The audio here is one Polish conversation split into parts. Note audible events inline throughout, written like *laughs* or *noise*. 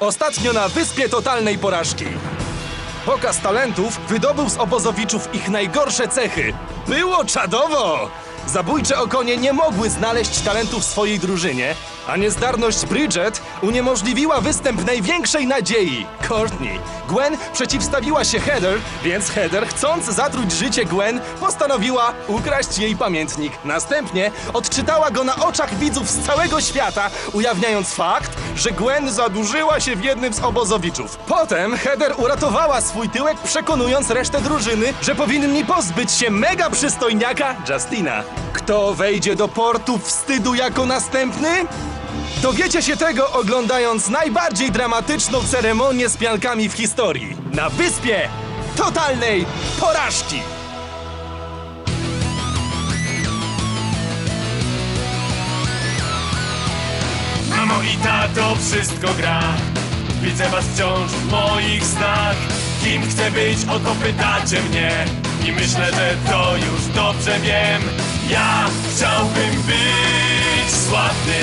Ostatnio na Wyspie Totalnej Porażki. Pokaz talentów wydobył z obozowiczów ich najgorsze cechy. Było czadowo! Zabójcze okonie nie mogły znaleźć talentów w swojej drużynie, a niezdarność Bridget uniemożliwiła występ największej nadziei Courtney. Gwen przeciwstawiła się Heather, więc Heather, chcąc zatruć życie Gwen, postanowiła ukraść jej pamiętnik. Następnie odczytała go na oczach widzów z całego świata, ujawniając fakt, że Gwen zadłużyła się w jednym z obozowiczów. Potem Heather uratowała swój tyłek, przekonując resztę drużyny, że powinni pozbyć się mega przystojniaka Justina. Kto wejdzie do portu wstydu jako następny? Dowiecie się tego oglądając najbardziej dramatyczną ceremonię z piankami w historii. Na wyspie totalnej porażki. Mamo i tato, wszystko gra. Widzę was wciąż w moich snach. Kim chcę być, o to pytacie mnie. I myślę, że to już dobrze wiem. Ja chciałbym być sławny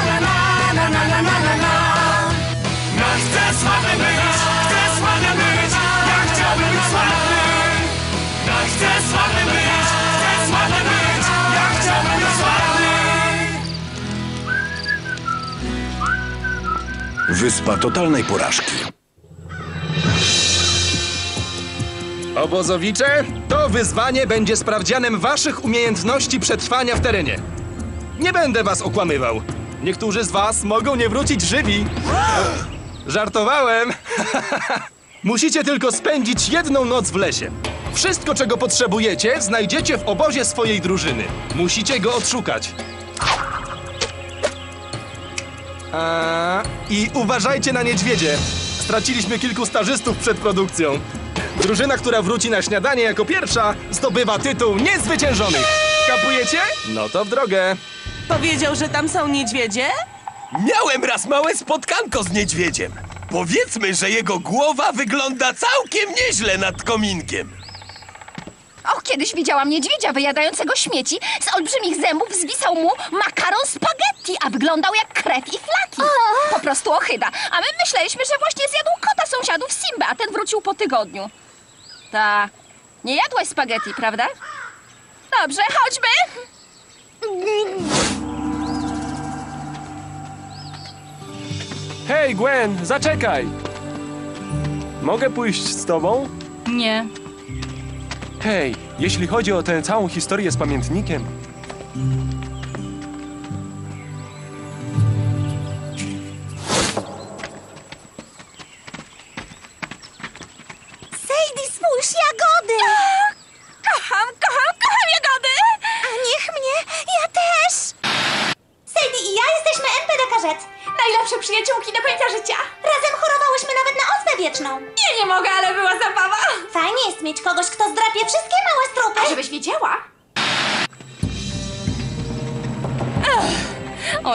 Wyspa totalnej porażki. Obozowicze, to wyzwanie będzie sprawdzianem waszych umiejętności przetrwania w terenie. Nie będę was okłamywał. Niektórzy z was mogą nie wrócić żywi. Żartowałem. *laughs* Musicie tylko spędzić jedną noc w lesie. Wszystko, czego potrzebujecie, znajdziecie w obozie swojej drużyny. Musicie go odszukać. A, I uważajcie na niedźwiedzie. Straciliśmy kilku stażystów przed produkcją. Drużyna, która wróci na śniadanie jako pierwsza, zdobywa tytuł niezwyciężonych. Kapujecie? No to w drogę. Powiedział, że tam są niedźwiedzie? Miałem raz małe spotkanko z niedźwiedziem. Powiedzmy, że jego głowa wygląda całkiem nieźle nad kominkiem. Och, kiedyś widziałam niedźwiedzia wyjadającego śmieci. Z olbrzymich zębów zwisał mu makaron spaghetti, a wyglądał jak krew i flaki. Po prostu ohyda. A my myśleliśmy, że właśnie zjadł kota sąsiadów Simba, a ten wrócił po tygodniu. Ta. Nie jadłaś spaghetti, prawda? Dobrze, chodźmy. Hej Gwen, zaczekaj! Mogę pójść z tobą? Nie. Hej, jeśli chodzi o tę całą historię z pamiętnikiem,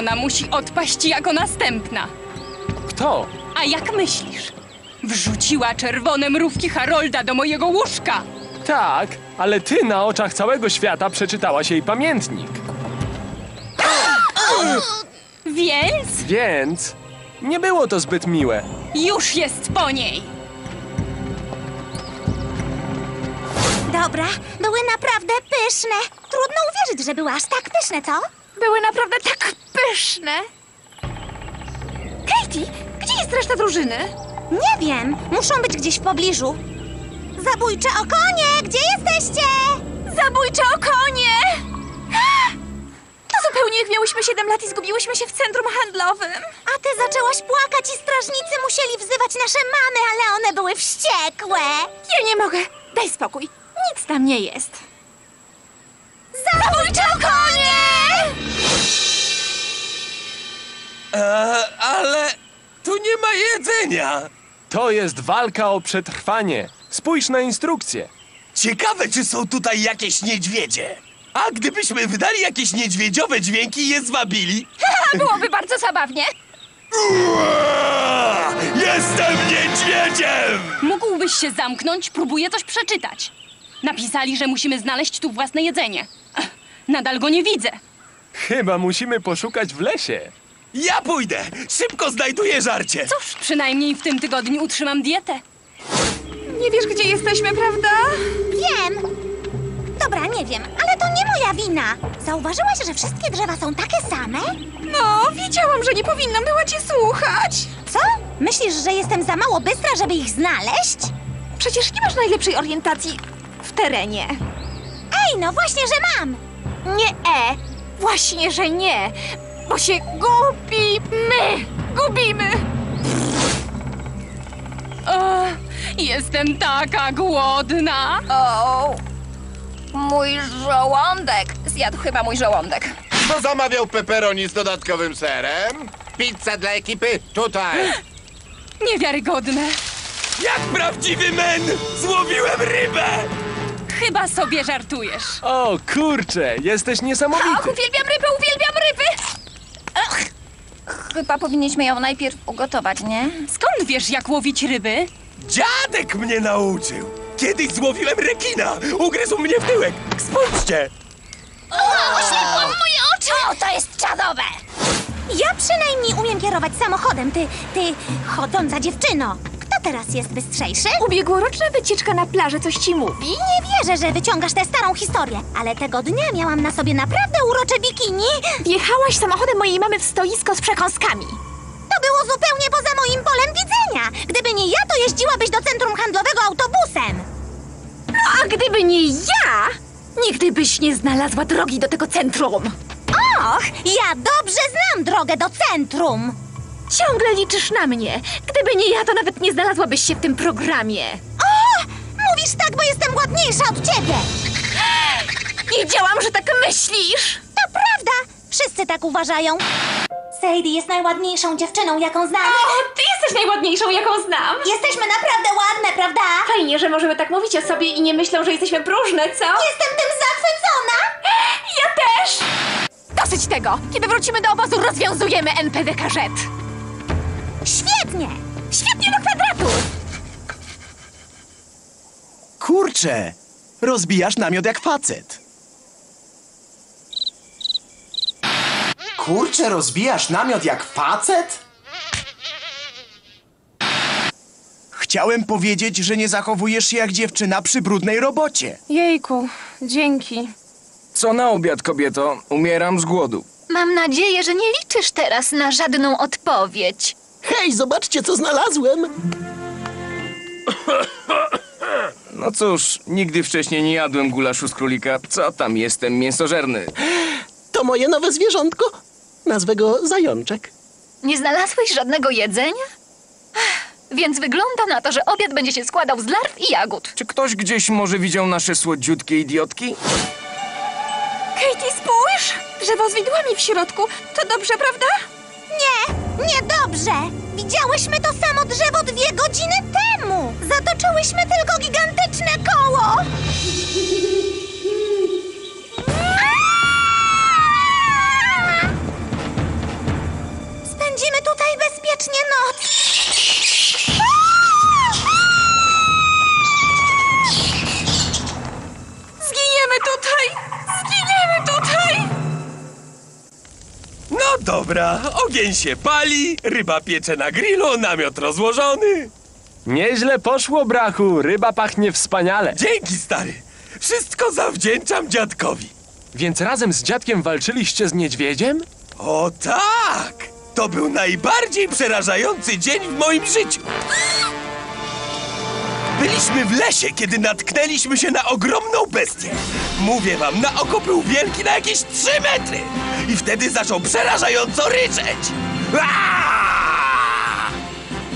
Ona musi odpaść jako następna. kto? A jak myślisz? Wrzuciła czerwone mrówki Harolda do mojego łóżka. Tak, ale ty na oczach całego świata przeczytałaś jej pamiętnik. Więc Więc nie było to zbyt miłe. już jest po niej. Dobra, były naprawdę pyszne. Trudno uwierzyć, że były aż tak pyszne, co? Były naprawdę tak pyszne. Katie, gdzie jest reszta drużyny? Nie wiem, muszą być gdzieś w pobliżu. Zabójcze okonie, gdzie jesteście? Zabójcze okonie! To zupełnie jak miałyśmy 7 lat i zgubiłyśmy się w centrum handlowym. A ty zaczęłaś płakać i strażnicy musieli wzywać nasze mamy, ale one były wściekłe. Ja nie mogę. Daj spokój. Nic tam nie jest. Zabójcze okonie! E, ale tu nie ma jedzenia. To jest walka o przetrwanie. Spójrz na instrukcję. Ciekawe, czy są tutaj jakieś niedźwiedzie. A gdybyśmy wydali jakieś niedźwiedziowe dźwięki i je zwabili? Byłoby bardzo zabawnie. Ua! Jestem niedźwiedziem! Mógłbyś się zamknąć, próbuję coś przeczytać. Napisali, że musimy znaleźć tu własne jedzenie. Nadal go nie widzę. Chyba musimy poszukać w lesie. Ja pójdę! Szybko znajduję żarcie! Cóż, przynajmniej w tym tygodniu utrzymam dietę. Nie wiesz, gdzie jesteśmy, prawda? Wiem. Dobra, nie wiem, ale to nie moja wina. Zauważyłaś, że wszystkie drzewa są takie same? No, wiedziałam, że nie powinnam była cię słuchać. Co? Myślisz, że jestem za mało bystra, żeby ich znaleźć? Przecież nie masz najlepszej orientacji w terenie. Ej, no właśnie, że mam. Nie e, właśnie, że nie, bo się gubimy, gubimy. O, jestem taka głodna. O, mój żołądek. Zjadł chyba mój żołądek. Kto zamawiał pepperoni z dodatkowym serem? Pizza dla ekipy tutaj. Niewiarygodne. Jak prawdziwy men! Złowiłem rybę! Chyba sobie żartujesz. O kurcze, jesteś niesamowity. Och, uwielbiam ryby, uwielbiam ryby! Chyba powinniśmy ją najpierw ugotować, nie? Skąd wiesz, jak łowić ryby? Dziadek mnie nauczył! Kiedyś złowiłem rekina! Ugryzł mnie w tyłek! Spójrzcie! Oślepłam moje oczy! O, to jest czadowe! Ja przynajmniej umiem kierować samochodem, ty, ty chodząca dziewczyno. Teraz jest bystrzejszy? Ubiegłoroczna wycieczka na plażę coś ci mówi? Nie wierzę, że wyciągasz tę starą historię, ale tego dnia miałam na sobie naprawdę urocze bikini. Wjechałaś samochodem mojej mamy w stoisko z przekąskami. To było zupełnie poza moim polem widzenia. Gdyby nie ja, to jeździłabyś do centrum handlowego autobusem. No, a gdyby nie ja, nigdy byś nie znalazła drogi do tego centrum. Och, ja dobrze znam drogę do centrum. Ciągle liczysz na mnie. Gdyby nie ja, to nawet nie znalazłabyś się w tym programie. O, mówisz tak, bo jestem ładniejsza od ciebie. Wiedziałam, że tak myślisz. To prawda, wszyscy tak uważają. Sadie jest najładniejszą dziewczyną, jaką znam. ty jesteś najładniejszą, jaką znam. Jesteśmy naprawdę ładne, prawda? Fajnie, że możemy tak mówić o sobie i nie myślą, że jesteśmy próżne, co? Jestem tym zachwycona. Ja też! Dosyć tego! Kiedy wrócimy do obozu, rozwiązujemy NPD karzet. Świetnie. Świetnie do kwadratu! Kurczę, rozbijasz namiot jak facet. Kurczę, rozbijasz namiot jak facet? Chciałem powiedzieć, że nie zachowujesz się jak dziewczyna przy brudnej robocie. Jejku, dzięki. Co na obiad, kobieto? Umieram z głodu. Mam nadzieję, że nie liczysz teraz na żadną odpowiedź. Hej, zobaczcie, co znalazłem! No cóż, nigdy wcześniej nie jadłem gulaszu z królika. Co tam, jestem mięsożerny. To moje nowe zwierzątko. Nazwę go Zajączek. Nie znalazłeś żadnego jedzenia? Więc wygląda na to, że obiad będzie się składał z larw i jagód. Czy ktoś gdzieś może widział nasze słodziutkie idiotki? Katie, spójrz! Drzewo z widłami w środku. To dobrze, prawda? Nie, niedobrze. Widziałyśmy to samo drzewo dwie godziny temu. Zatoczyłyśmy tylko gigantyczne koło. Spędzimy tutaj bezpiecznie noc. Dobra, ogień się pali, ryba piecze na grillu, namiot rozłożony. Nieźle poszło, brachu. Ryba pachnie wspaniale. Dzięki, stary. Wszystko zawdzięczam dziadkowi. Więc razem z dziadkiem walczyliście z niedźwiedziem? O tak! To był najbardziej przerażający dzień w moim życiu. Byliśmy w lesie, kiedy natknęliśmy się na ogromną bestię. Mówię wam, na oko był wielki na jakieś trzy metry. I wtedy zaczął przerażająco ryczeć.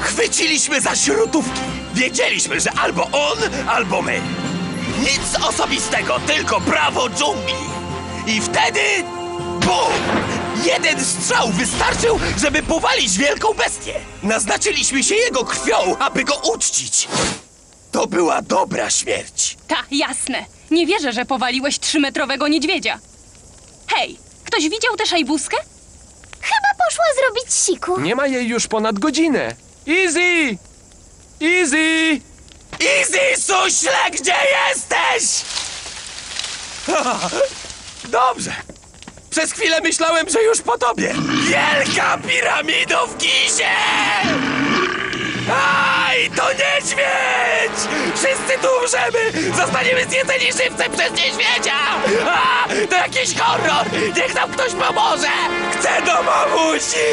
Chwyciliśmy za śrutówki. Wiedzieliśmy, że albo on, albo my. Nic osobistego, tylko prawo dżungli. I wtedy... BUM! Jeden strzał wystarczył, żeby powalić wielką bestię. Naznaczyliśmy się jego krwią, aby go uczcić. To była dobra śmierć. Ta, jasne. Nie wierzę, że powaliłeś trzymetrowego niedźwiedzia. Hej, ktoś widział tę szajbuskę? Chyba poszła zrobić siku. Nie ma jej już ponad godzinę. Easy! Easy! Easy, suśle, gdzie jesteś? *laughs* Dobrze. Przez chwilę myślałem, że już po tobie. Wielka piramido w Gizie! Wszyscy tu umrzemy! Zostaniemy zjedzeni żywcem przez niedźwiedzia! A, to jakiś horror! Niech nam ktoś pomoże! Chcę do mamusi!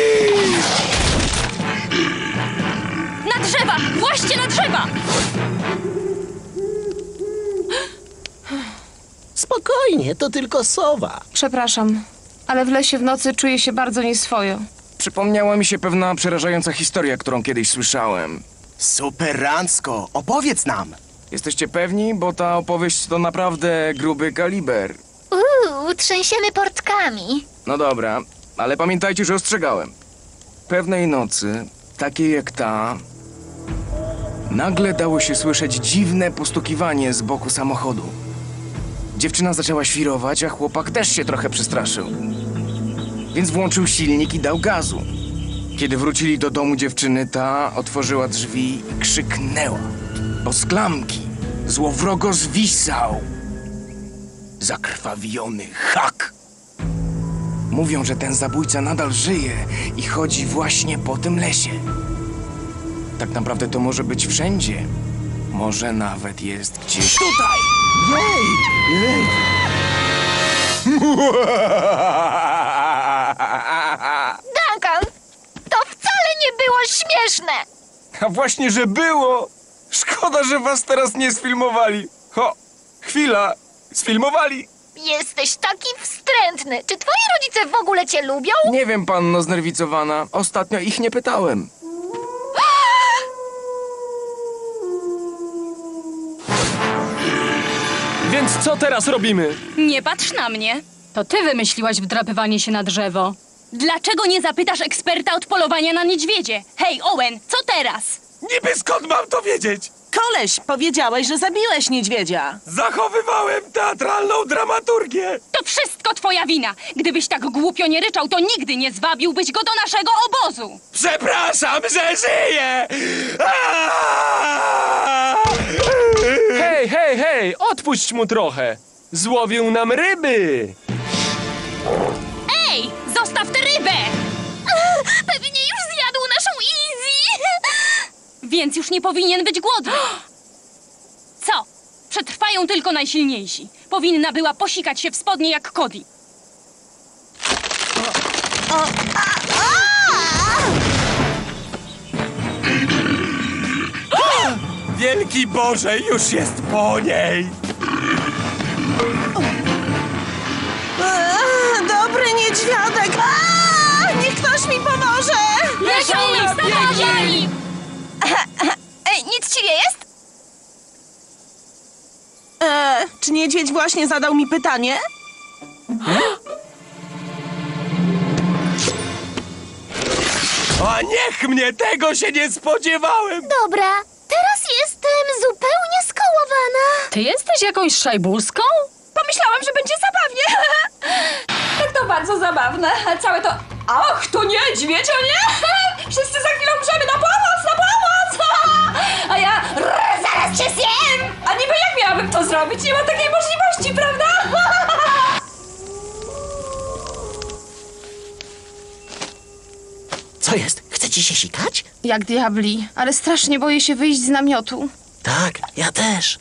Na drzewa! Właśnie na drzewa! Spokojnie, to tylko sowa. Przepraszam, ale w lesie w nocy czuję się bardzo nieswojo. Przypomniała mi się pewna przerażająca historia, którą kiedyś słyszałem. Superancko, opowiedz nam. Jesteście pewni? Bo ta opowieść to naprawdę gruby kaliber. Uuu, trzęsiemy portkami. No dobra, ale pamiętajcie, że ostrzegałem. Pewnej nocy, takiej jak ta, nagle dało się słyszeć dziwne postukiwanie z boku samochodu. Dziewczyna zaczęła świrować, a chłopak też się trochę przestraszył. Więc włączył silnik i dał gazu. Kiedy wrócili do domu dziewczyny, ta otworzyła drzwi i krzyknęła. Bo z klamki złowrogo zwisał zakrwawiony hak. Mówią, że ten zabójca nadal żyje i chodzi właśnie po tym lesie. Tak naprawdę to może być wszędzie. Może nawet jest gdzieś tutaj. Duncan, *laughs* to wcale nie śmieszne! A właśnie, że było! Szkoda, że was teraz nie sfilmowali. Ho, chwila, sfilmowali. Jesteś taki wstrętny. Czy twoi rodzice w ogóle cię lubią? Nie wiem, panno znerwicowana. Ostatnio ich nie pytałem. *gasps* Więc co teraz robimy? Nie patrz na mnie. To ty wymyśliłaś wdrapywanie się na drzewo. Dlaczego nie zapytasz eksperta od polowania na niedźwiedzie? Hej, Owen, co teraz? Niby skąd mam to wiedzieć? Koleś, powiedziałeś, że zabiłeś niedźwiedzia. Zachowywałem teatralną dramaturgię. To wszystko twoja wina. Gdybyś tak głupio nie ryczał, to nigdy nie zwabiłbyś go do naszego obozu. Przepraszam, że żyję! Aaaa! Hej, hej, hej, odpuść mu trochę. Złowił nam ryby. Więc już nie powinien być głodny. *gasps* Co? Przetrwają tylko najsilniejsi. Powinna była posikać się w spodnie jak Cody. *gasps* Wielki Boże, już jest po niej! Eee, *gasps* dobry niedźwiadek! Niech ktoś mi pomoże! Lepiej, stawiaj! Ej, nie jest? Eee, czy niedźwiedź właśnie zadał mi pytanie? A niech mnie tego się nie spodziewałem! Dobra, teraz jestem zupełnie skołowana. Ty jesteś jakąś szajbuską? Pomyślałam, że będzie zabawnie. *laughs* tak to bardzo zabawne. Całe to... Ach, to niedźwiedź, o nie! *laughs* Wszyscy za chwilę umrzemy. Na pomoc! A ja... "Rrr, Zaraz cię zjem! A niby jak miałabym to zrobić? Nie ma takiej możliwości, prawda? Co jest? Chcecie się sikać? Jak diabli, ale strasznie boję się wyjść z namiotu. Tak, ja też.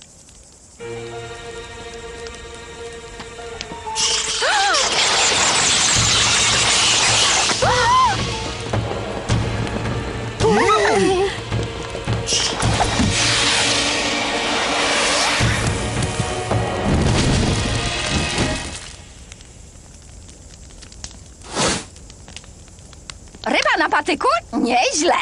Patyku? Nieźle.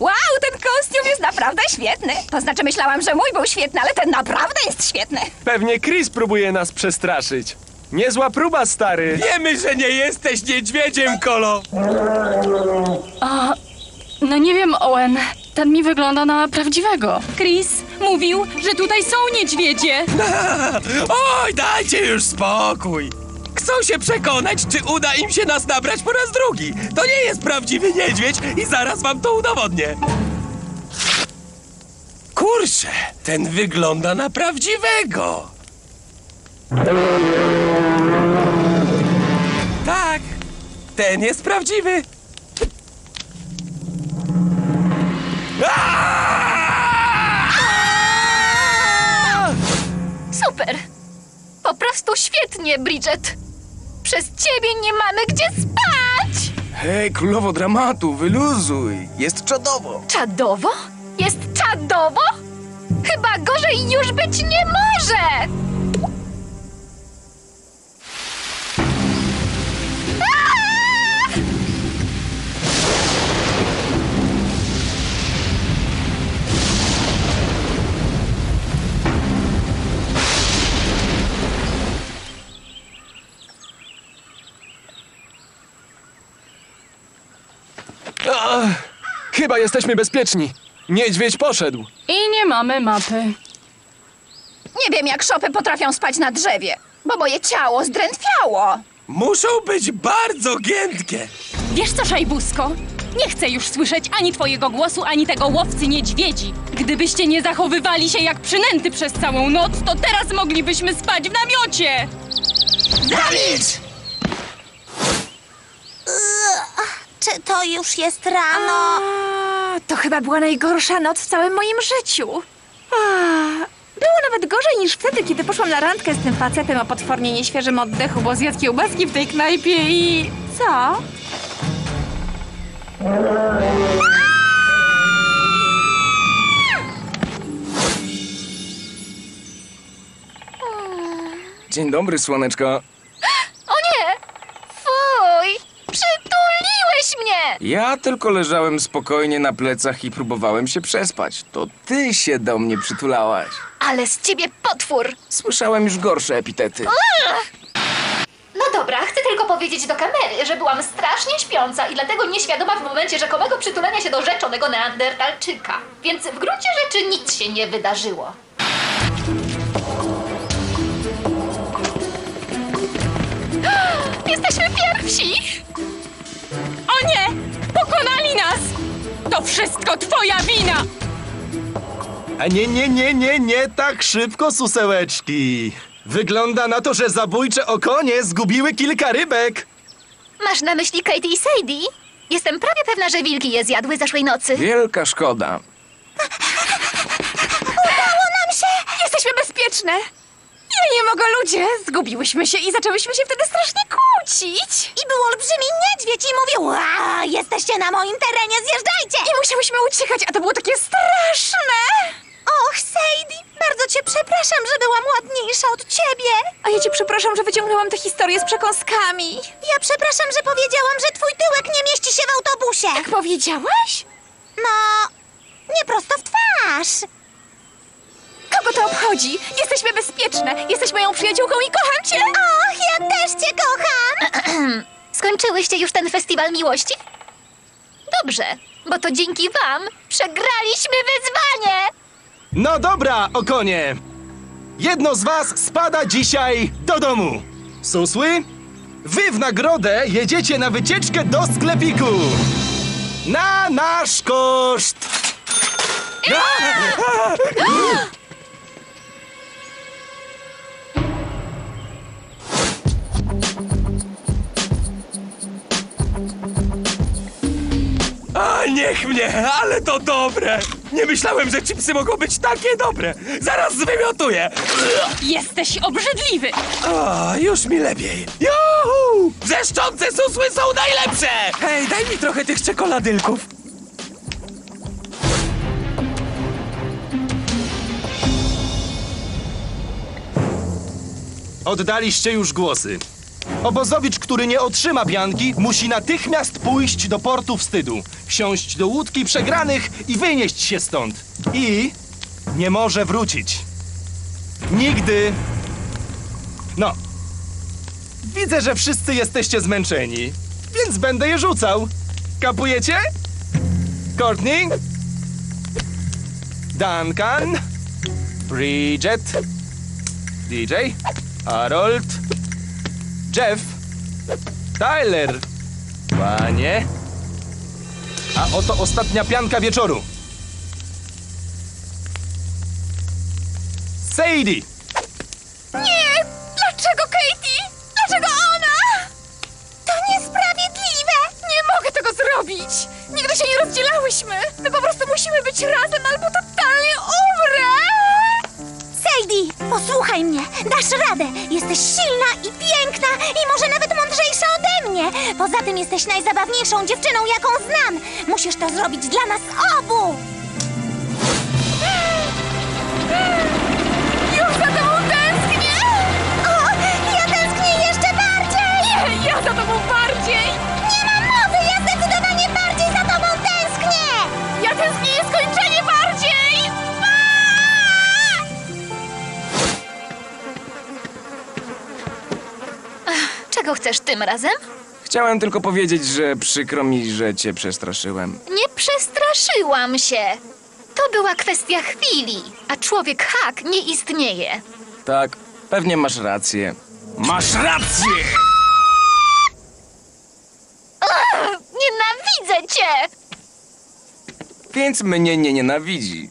Wow, ten kostium jest naprawdę świetny. To znaczy myślałam, że mój był świetny, ale ten naprawdę jest świetny. Pewnie Chris próbuje nas przestraszyć. Niezła próba, stary. Wiemy, że nie jesteś niedźwiedziem, Kolo! No nie wiem, Owen. ten mi wygląda na prawdziwego. Chris mówił, że tutaj są niedźwiedzie. *laughs* Oj, dajcie już spokój! Chcą się przekonać, czy uda im się nas nabrać po raz drugi. To nie jest prawdziwy niedźwiedź i zaraz wam to udowodnię. Kurczę, ten wygląda na prawdziwego. Tak, ten jest prawdziwy. Super! Po prostu świetnie, Bridget! Przez ciebie nie mamy gdzie spać! Hej, królowo dramatu, wyluzuj. Jest czadowo. Czadowo? Jest czadowo? Chyba gorzej już być nie może! Chyba jesteśmy bezpieczni. Niedźwiedź poszedł. I nie mamy mapy. Nie wiem, jak szopy potrafią spać na drzewie, bo moje ciało zdrętwiało. Muszą być bardzo giętkie. Wiesz co, Szajbusko? Nie chcę już słyszeć ani twojego głosu, ani tego łowcy niedźwiedzi. Gdybyście nie zachowywali się jak przynęty przez całą noc, to teraz moglibyśmy spać w namiocie! Zalicz! Czy to już jest rano? To chyba była najgorsza noc w całym moim życiu. A, Było nawet gorzej niż wtedy, kiedy poszłam na randkę z tym facetem o potwornie nieświeżym oddechu, bo zjadł kiełbaski w tej knajpie i... Co? Dzień dobry, słoneczko. O nie! Fuj! Ja tylko leżałem spokojnie na plecach i próbowałem się przespać. To ty się do mnie przytulałaś. Ale z ciebie potwór! Słyszałem już gorsze epitety. No dobra, chcę tylko powiedzieć do kamery, że byłam strasznie śpiąca i dlatego nieświadoma w momencie rzekomego przytulenia się do rzeczonego neandertalczyka. Więc w gruncie rzeczy nic się nie wydarzyło. *gasps* Jesteśmy pierwsi! Nie! Pokonali nas! To wszystko twoja wina! A nie, nie, nie, nie, nie tak szybko, susełeczki. Wygląda na to, że zabójcze okonie zgubiły kilka rybek. Masz na myśli Katie i Sadie? Jestem prawie pewna, że wilki je zjadły zeszłej nocy. Wielka szkoda. Udało nam się! Jesteśmy bezpieczne! Nie mogę, ludzie! Zgubiłyśmy się i zaczęłyśmy się wtedy strasznie kłócić. I był olbrzymi niedźwiedź i mówił, a jesteście na moim terenie, zjeżdżajcie! I musiałyśmy uciekać, a to było takie straszne! Och, Sadie, bardzo cię przepraszam, że byłam ładniejsza od ciebie. A ja cię przepraszam, że wyciągnęłam tę historię z przekąskami. Ja przepraszam, że powiedziałam, że twój tyłek nie mieści się w autobusie. Jak powiedziałaś? No, nie prosto w twarz. Kogo to obchodzi? Jesteśmy bezpieczne! Jesteś moją przyjaciółką i kocham cię! Och, ja też cię kocham. *clears throat* Skończyłyście już ten festiwal miłości? Dobrze, bo to dzięki wam przegraliśmy wyzwanie! No dobra, okonie. Jedno z was spada dzisiaj do domu. Susły? Wy w nagrodę jedziecie na wycieczkę do sklepiku. Na nasz koszt. A *clears throat* niech mnie, ale to dobre! Nie myślałem, że chipsy mogą być takie dobre. Zaraz zwymiotuję. Jesteś obrzydliwy! A, już mi lepiej. Juhu! Wrzeszczące susły są najlepsze! Hej, daj mi trochę tych czekoladylków. Oddaliście już głosy. Obozowicz, który nie otrzyma pianki, musi natychmiast pójść do portu wstydu, wsiąść do łódki przegranych i wynieść się stąd. I nie może wrócić. Nigdy. No. Widzę, że wszyscy jesteście zmęczeni, więc będę je rzucał. Kapujecie? Courtney? Duncan, Bridget, DJ, Harold, Jeff, Tyler, panie. A oto ostatnia pianka wieczoru. Sadie! Nie! Dlaczego Katie? Dlaczego ona? To niesprawiedliwe! Nie mogę tego zrobić! Nigdy się nie rozdzielałyśmy! My po prostu musimy być razem albo totalnie umrę! Sadie, posłuchaj mnie. Dasz radę. Jesteś silna i piękna i może nawet mądrzejsza ode mnie. Poza tym jesteś najzabawniejszą dziewczyną, jaką znam. Musisz to zrobić dla nas obu. Czego chcesz tym razem? Chciałem tylko powiedzieć, że przykro mi, że cię przestraszyłem. Nie przestraszyłam się. To była kwestia chwili, a człowiek hak nie istnieje. Tak, pewnie masz rację. Masz rację! Ugh, nienawidzę cię! Więc mnie nie nienawidzi.